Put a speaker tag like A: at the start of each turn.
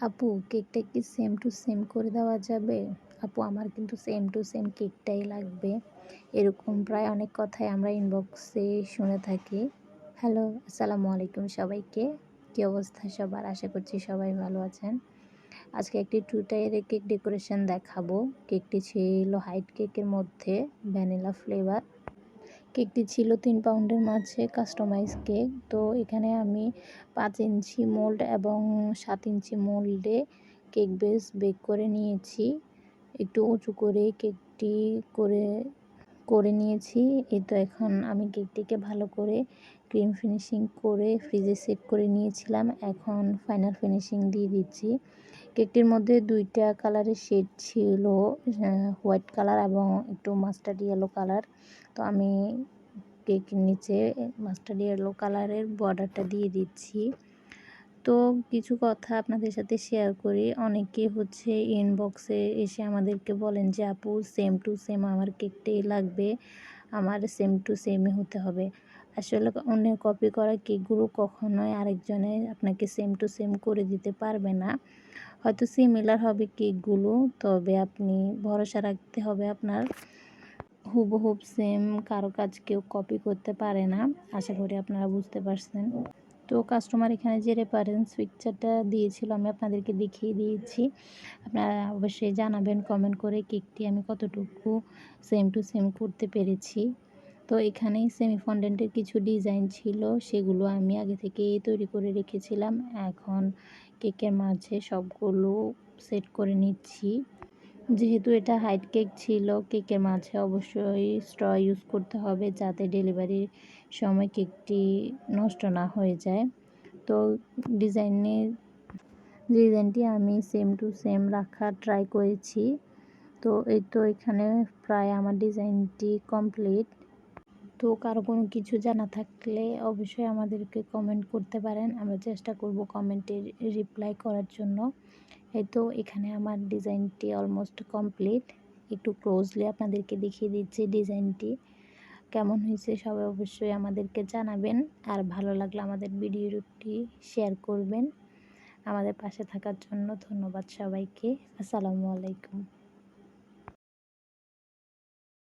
A: আপু, কেকটা কি সেম টু সেম করে দেওয়া যাবে? আপু, আমার কিন্তু সেম টু সেম কেকটাই লাগবে। এরকম প্রায় অনেক কথাই আমরা ইনবক্সে শুনে থাকি। হ্যালো আসসালামু আলাইকুম সবাইকে। কী অবস্থা সবার? আশা করছি সবাই ভালো আছেন। আজকে একটি টু টায়ারের কেক ডেকোরেশন দেখাবো। কেকটি ছিল হাইট কেকের মধ্যে ভ্যানিলা ফ্লেভার কেকটি ছিল তিন পাউন্ডের মাঝে কাস্টমাইজ কেক তো এখানে আমি পাঁচ ইঞ্চি মোল্ড এবং সাত ইঞ্চি মোল্ডে কেক বেস বেক করে নিয়েছি। একটু উঁচু করে কেকটি করে করে নিয়েছি। এই তো এখন আমি কেকটিকে ভালো করে ক্রিম ফিনিশিং করে ফ্রিজে সেট করে নিয়েছিলাম। এখন ফাইনাল ফিনিশিং দিয়ে দিচ্ছি। কেকটির মধ্যে দুইটা কালারের শেড ছিল হোয়াইট কালার এবং একটু মাস্টার্ড ইয়েলো কালার। তো আমি কেকের নিচে মাস্টার্ড ইয়েলো কালারের বর্ডারটা দিয়ে দিচ্ছি। তো কিছু কথা আপনাদের সাথে শেয়ার করি। অনেকে হচ্ছে ইনবক্সে এসে আমাদেরকে বলেন যে, আপু সেম টু সেম আমার কেকটাই লাগবে। আমার সেম টু সেমই হতে হবে। আসলে অন্যের কপি করা কেকগুলো কখনোই আরেকজনে আপনাকে সেম টু সেম করে দিতে পারবে না। হয়তো সিমিলার হবে কেকগুলো তবে আপনি ভরসা রাখতে হবে আপনার। হুবহুব সেম কারও কাজ কেউ কপি করতে পারে না। আশা করি আপনারা বুঝতে পারছেন। তো কাস্টমার এখানে যে রেফারেন্স পিকচারটা দিয়েছিল, আমি আপনাদেরকে দেখিয়ে দিয়েছি। আপনারা অবশ্যই জানাবেন কমেন্ট করে কেকটি আমি কতটুকু সেম টু সেম করতে পেরেছি। তো এখানেই সেমি ফন্ডেন্টের কিছু ডিজাইন ছিল, সেগুলো আমি আগে থেকে তৈরি করে রেখেছিলাম। এখন কেকের মাঝে সবগুলো সেট করে নিচ্ছি। যেহেতু এটা হাইট কেক ছিল কেকের মাঝে অবশ্যই স্ট্র ইউজ করতে হবে যাতে ডেলিভারির সময় কেকটি নষ্ট না হয়ে যায়। তো ডিজাইনের ডিজাইনটি আমি সেম টু সেম রাখা ট্রাই করেছি। তো এই তো এখানে প্রায় আমার ডিজাইনটি কমপ্লিট তো কারও কোনো কিছু জানা থাকলে অবশ্যই আমাদেরকে কমেন্ট করতে পারেন। আমরা চেষ্টা করব কমেন্টের রিপ্লাই করার জন্য। এই তো এখানে আমার ডিজাইনটি অলমোস্ট কমপ্লিট একটু ক্লোজলি আপনাদেরকে দেখিয়ে দিচ্ছি ডিজাইনটি কেমন হয়েছে সবাই অবশ্যই আমাদেরকে জানাবেন। আর ভালো লাগলে আমাদের ভিডিওটি শেয়ার করবেন। আমাদের পাশে থাকার জন্য ধন্যবাদ সবাইকে। আসসালামু আলাইকুম।